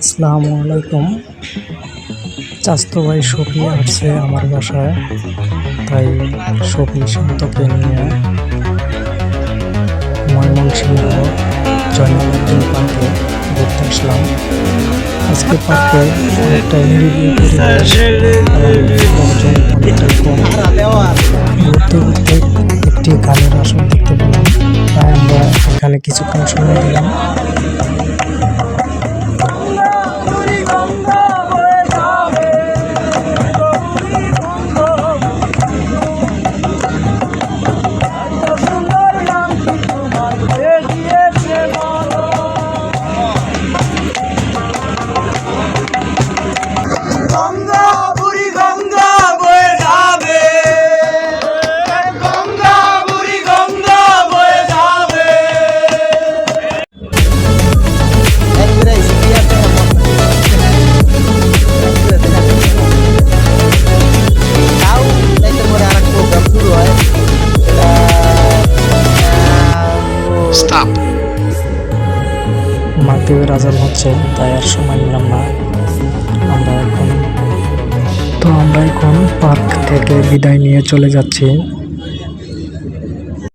আসসালামু আলাইকুম। চাস্তো ভাই শফি আসছে আমার বাসায়, তাই শফি শান্তকে নিয়ে ময়মনসিংহ জয়নালুদ্দিন পার্কে ঘুরতে আসলাম। আজকে পার্কে কম ঘুরতে ঘুরতে একটি গানের আসন দেখতে পেলাম। তাই আমরা এখানে কিছুক্ষণ সময় দিলাম। Stop. মাগরিবের আজান হচ্ছে, তাই আর সময় নিলাম না আমরা এখন তো আমরা এখন পার্ক থেকে বিদায় নিয়ে চলে যাচ্ছি